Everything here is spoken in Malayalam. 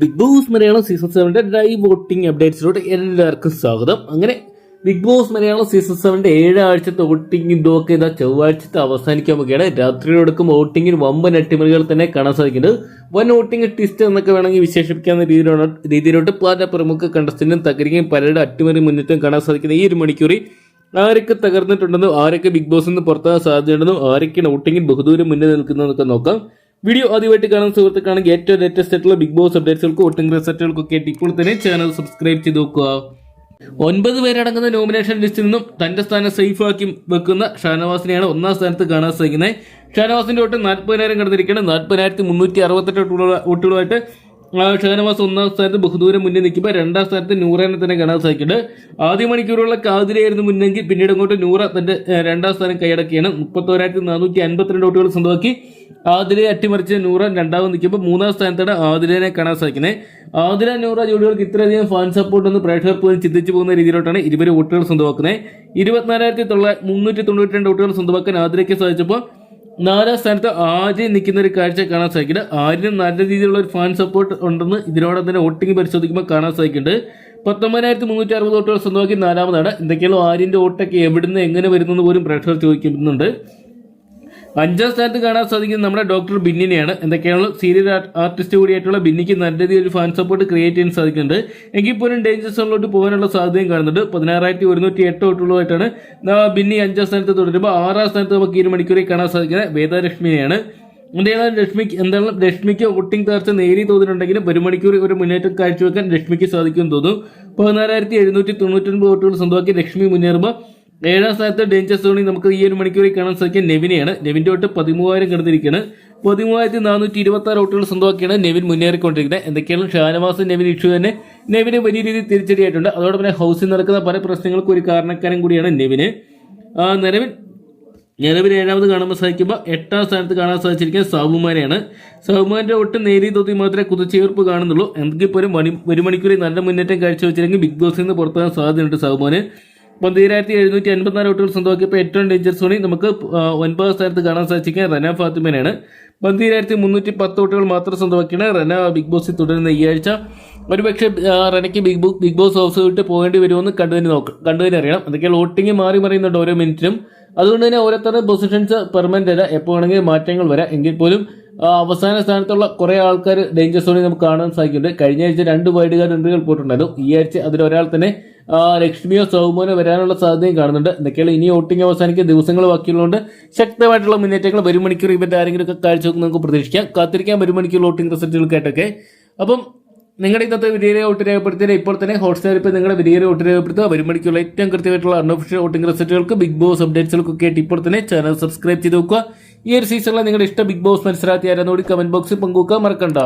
ബിഗ് ബോസ് മലയാളം സീസൺ സെവന്റെ ലൈവ് വോട്ടിംഗ് അപ്ഡേറ്റ്സിലോട്ട് എല്ലാവർക്കും സ്വാഗതം. അങ്ങനെ ബിഗ് ബോസ് മലയാളം സീസൺ സെവന്റെ ഏഴാഴ്ചത്തെ വോട്ടിംഗ് ഇതൊക്കെ ഇതാ ചൊവ്വാഴ്ചത്തെ അവസാനിക്കാൻ പോകുകയാണ് രാത്രിയോടൊപ്പം വോട്ടിംഗിൽ വമ്പൻ അട്ടിമറികൾ തന്നെ കാണാൻ സാധിക്കുന്നത് വൻ വോട്ടിംഗ് ട്വിസ്റ്റ് എന്നൊക്കെ വേണമെങ്കിൽ വിശേഷിപ്പിക്കാവുന്ന രീതിയിലുള്ള രീതിയിലോട്ട് പല പ്രമുഖ കണ്ടസ്റ്റന്റും തകരുകയും പലരുടെ അട്ടിമറി മുന്നിട്ടും കാണാൻ സാധിക്കുന്ന ഈ ഒരു മണിക്കൂറിൽ ആരൊക്കെ തകർന്നിട്ടുണ്ടെന്നും ആരൊക്കെ ബിഗ് ബോസ് നിന്ന് പുറത്താകാൻ സാധ്യതയുണ്ടെന്നും ആരൊക്കെയാണ് വോട്ടിംഗിൽ ബഹുദൂരം മുന്നിൽ നിൽക്കുന്നതെന്നൊക്കെ നോക്കാം. വീഡിയോ ആദ്യമായിട്ട് കാണുന്ന സുഹൃത്തുക്കാണെങ്കിൽ ഏറ്റവും ലേറ്റസ്റ്റ് ആയിട്ടുള്ള ബിഗ് ബോസ് അപ്ഡേറ്റ്സുകൾക്ക് ഒട്ടും റിസൾട്ടുകൾക്കൊക്കെ ആയിട്ട് ഇപ്പോൾ തന്നെ ചാനൽ സബ്സ്ക്രൈബ് ചെയ്ത് നോക്കുക. ഒൻപത് പേരടങ്ങുന്ന നോമിനേഷൻ ലിസ്റ്റിൽ നിന്നും തന്റെ സ്ഥാനം സേഫ് ആക്കി വെക്കുന്ന ഷാനവാസിനെയാണ് ഒന്നാം സ്ഥാനത്ത് കാണാൻ സാധിക്കുന്നത്. ഷാനവാസിന്റെ വോട്ട് നാൽപ്പതിനായിരം കടന്നിരിക്കുകയാണ്. നാൽപ്പതിനായിരത്തി മുന്നൂറ്റി അറുപത്തെട്ട് വോട്ടുകളുമായിട്ട് ആ, ഷാനവാസ് ഒന്നാം സ്ഥാനത്ത് ബഹുദൂരം മുന്നിൽ നിൽക്കുമ്പോൾ രണ്ടാം സ്ഥാനത്ത് നൂറേനെ തന്നെ കാണാൻ സാധിക്കുന്നുണ്ട്. ആദ്യ മണിക്കൂറുള്ള കാതിരയായിരുന്നു മുന്നെങ്കിൽ പിന്നീട് അങ്ങോട്ട് നൂറ തന്റെ രണ്ടാം സ്ഥാനം കൈയടക്കിയാണ് മുപ്പത്തോരായിരത്തി നാനൂറ്റി അൻപത്തിരണ്ട് വോട്ടുകൾ സ്വന്തമാക്കി. ആതിരയെ അട്ടിമറിച്ച് നൂറ രണ്ടാമത് നിൽക്കുമ്പോൾ മൂന്നാം സ്ഥാനത്താണ് ആതിരനെ കാണാൻ സാധിക്കുന്നത്. ആതിര നൂറ ജോഡികൾക്ക് ഇത്രയധികം ഫാൻ സപ്പോർട്ട് ഒന്ന് പ്രേക്ഷകർ പോലും ചിന്തിച്ചു പോകുന്ന രീതിയിലോട്ടാണ് ഇരുപത് വോട്ടുകൾ സ്വന്തമാക്കുന്നത്. ഇരുപത്തിനാലായിരത്തി തൊള്ളായിരത്തി മുന്നൂറ്റി തൊണ്ണൂറ്റി രണ്ട് വോട്ടുകൾ സ്വന്തമാക്കാൻ ആതിരയ്ക്ക് സാധിച്ചപ്പോൾ നാലാം സ്ഥാനത്ത് ആദ്യം നിൽക്കുന്ന ഒരു കാഴ്ച കാണാൻ സാധിക്കുന്നുണ്ട്. ആദ്യം നല്ല രീതിയിലുള്ള ഒരു ഫാൻ സപ്പോർട്ട് ഉണ്ടെന്ന് ഇതിനോടൊപ്പം തന്നെ വോട്ടിംഗ് പരിശോധിക്കുമ്പോൾ കാണാൻ സാധിക്കുന്നുണ്ട്. പത്തൊമ്പതിനായിരത്തി മുന്നൂറ്റി അറുപത് വോട്ടുകൾ സ്വന്തമാക്കി നാലാമതാണ്. എന്തൊക്കെയാണോ ആര്യന്റെ വോട്ടൊക്കെ എവിടുന്ന് എങ്ങനെ വരുന്നെന്ന് പോലും പ്രേക്ഷകർ ചോദിക്കുന്നുണ്ട്. അഞ്ചാം സ്ഥാനത്ത് കാണാൻ സാധിക്കുന്നത് നമ്മുടെ ഡോക്ടർ ബിന്നിനെയാണ്. എന്തൊക്കെയാണ് സീരിയൽ ആർട്ടിസ്റ്റ് കൂടിയായിട്ടുള്ള ബിന്നിക്ക് നല്ല രീതിയിൽ ഒരു ഫാൻ സപ്പോർട്ട് ക്രിയേറ്റ് ചെയ്യാൻ സാധിക്കുന്നുണ്ട്. എങ്കിൽ പോലും ഡേഞ്ചർ സോണിലോട്ട് പോകാനുള്ള സാധ്യതയും കാണുന്നുണ്ട്. പതിനാറായിരത്തി ഒരുന്നൂറ്റി എട്ട് തൊട്ടുള്ളതായിട്ടാണ് ബിന്നി അഞ്ചാം സ്ഥാനത്ത് തുടരുമ്പോൾ ആറാം സ്ഥാനത്ത് നമുക്ക് ഈ മണിക്കൂറിൽ കാണാൻ സാധിക്കുന്നത് വേദലക്ഷ്മിനെയാണ്. എന്തായാലും ലക്ഷ്മിക്ക് എന്താണ് ലക്ഷ്മിക്ക് വോട്ടിംഗ് തകർച്ച നേരിയ തോതിലുണ്ടെങ്കിലും ഒരു മണിക്കൂർ ഒരു മുന്നേറ്റം കാഴ്ചവെക്കാൻ ലക്ഷ്മിക്ക് സാധിക്കുമെന്ന് തോന്നുന്നു. പതിനാലായിരത്തി എഴുന്നൂറ്റി തൊണ്ണൂറ്റൊൻപത് വോട്ടുകൾ സ്വന്തമാക്കി ലക്ഷ്മി മുന്നേറുമ്പോൾ ഏഴാം സ്ഥാനത്ത് ഡേഞ്ചർ സോണിൽ നമുക്ക് ഈ ഒരു മണിക്കൂറിൽ കാണാൻ സാധിക്കുക നെവിനെയാണ്. നെവിന്റെ തൊട്ട് പതിമൂവായിരം കിടന്നിരിക്കുകയാണ്. പതിമൂവായിരത്തി നാനൂറ്റി ഇരുപത്തി ആറ് ഔട്ടുകൾ സ്വന്തമാക്കിയാണ് നെവിൻ മുന്നേറിക്കൊണ്ടിരിക്കുന്നത്. എന്തൊക്കെയാണ് ഷാനവാസ് നെവിൻ ഇഷ്യൂ തന്നെ? നെവിനെ വലിയ രീതിയിൽ തിരിച്ചടിയായിട്ടുണ്ട്. അതോടൊപ്പം ഹൗസിൽ നടക്കുന്ന പല പ്രശ്നങ്ങൾക്കും ഒരു കാരണക്കാരൻ കൂടിയാണ് നെവിന്. നിലവിൽ നിലവിൽ ഏഴാമത് കാണുമ്പോൾ സാധിക്കുമ്പോൾ എട്ടാം സ്ഥാനത്ത് കാണാൻ സാധിച്ചിരിക്കുന്നത് സാബുമാനെയാണ് സാബുമാന്റെ ഒട്ടും നേരിയ തോതിൽ മാത്രമേ കുതിച്ചുയർപ്പ് കാണുന്നുള്ളൂ. എങ്കിൽ പോലും മണി ഒരു മണിക്കൂറിൽ നല്ല മുന്നേറ്റം കാഴ്ച കാഴ്ചവെച്ചില്ലെങ്കിൽ ബിഗ് ബോസിൽ നിന്ന് പുറത്താകാൻ സാധ്യതയുണ്ട് സാബുമാന് പന്തിരായിരത്തി എഴുന്നൂറ്റി അൻപത്തിനാല് വോട്ടുകൾ സ്വന്തമാക്കിയപ്പോൾ ഏറ്റവും ഡേഞ്ചർ സോണി നമുക്ക് ഒൻപത് സ്ഥാനത്ത് കാണാൻ സാധിക്കുന്നത് റന ഫാത്തിമനാണ്. പന്തിരായിരത്തി മുന്നൂറ്റി പത്ത് വോട്ടുകൾ മാത്രം സ്വന്തമാക്കിയാണ് റന ബിഗ് ബോസിൽ തുടരുന്ന ഈ ആഴ്ച. ഒരുപക്ഷെ റനയ്ക്ക് big boss big boss house വിട്ട് പോകേണ്ടി വരുമെന്ന് കണ്ടുതന്നെ നോക്കാം കണ്ടുതന്നെ അറിയണം. എന്തൊക്കെയാണ് വോട്ടിംഗ് മാറി മറിയുന്നുണ്ട് ഓരോ മിനിറ്റിനും അതുകൊണ്ട് തന്നെ ഓരോരുത്തരുടെ പൊസിഷൻസ് പെർമനന്റ് അല്ല. എപ്പോൾ വേണമെങ്കിലും മാറ്റങ്ങൾ വരാം. എങ്കിൽ പോലും അവസാന സ്ഥാനത്തുള്ള കുറെ ആൾക്കാർ ഡേഞ്ചർ സോണിൽ നമുക്ക് കാണാൻ സാധിക്കുന്നുണ്ട്. കഴിഞ്ഞ ആഴ്ച രണ്ട് വൈഡ് കാർഡ് എൻട്രികൾ പോയിട്ടുണ്ടായിരുന്നു. ഈ ആഴ്ച അതിലൊരാൾ തന്നെ ലക്ഷ്മിയോ സൗമോനോ വരാനുള്ള സാധ്യതയും കാണുന്നുണ്ട്. എന്തൊക്കെയാണ് ഇനി വോട്ടിംഗ് അവസാനിക്കുന്ന ദിവസങ്ങൾ ബാക്കിയുള്ളതുകൊണ്ട് ശക്തമായിട്ടുള്ള മുന്നേറ്റങ്ങൾ ഒരു മണിക്കൂർ ഇവന്റ് ആരെങ്കിലും ഒക്കെ കാഴ്ചവെക്കും നമുക്ക് പ്രതീക്ഷിക്കാം. കാത്തിരിക്കാം ഒരു മണിക്കൂർ വോട്ടിംഗ് റിസൾട്ടുകൾക്കായിട്ടൊക്കെ അപ്പം നിങ്ങളുടെ ഇന്നത്തെ വിരിയരെ വോട്ട് രേഖപ്പെടുത്തിയത് ഇപ്പോൾ തന്നെ ഹോട്ട്സ്റ്റാർ ഇപ്പോൾ നിങ്ങളുടെ വിരിയരെ വോട്ട് രേഖപ്പെടുത്തുക ഒരു മണിക്കുള്ള ഏറ്റവും കൃത്യമായിട്ടുള്ള അൺഒഫീഷ്യൽ വോട്ടിംഗ് റിസൾട്ടുകൾക്ക് ബിഗ് ബോസ് അപ്ഡേറ്റ്സുകൾക്കൊക്കെ ആയിട്ട് ഇപ്പോൾ തന്നെ ചാനൽ സബ്സ്ക്രൈബ് ചെയ്ത് നോക്കുക ഈ ഒരു സീസണിലെ നിങ്ങളുടെ ഇഷ്ട ബിഗ് ബോസ് മത്സരാർത്ഥി ആരെന്നോടി കമന്റ് ബോക്സിൽ പങ്കുവെക്കാൻ മറക്കണ്ട.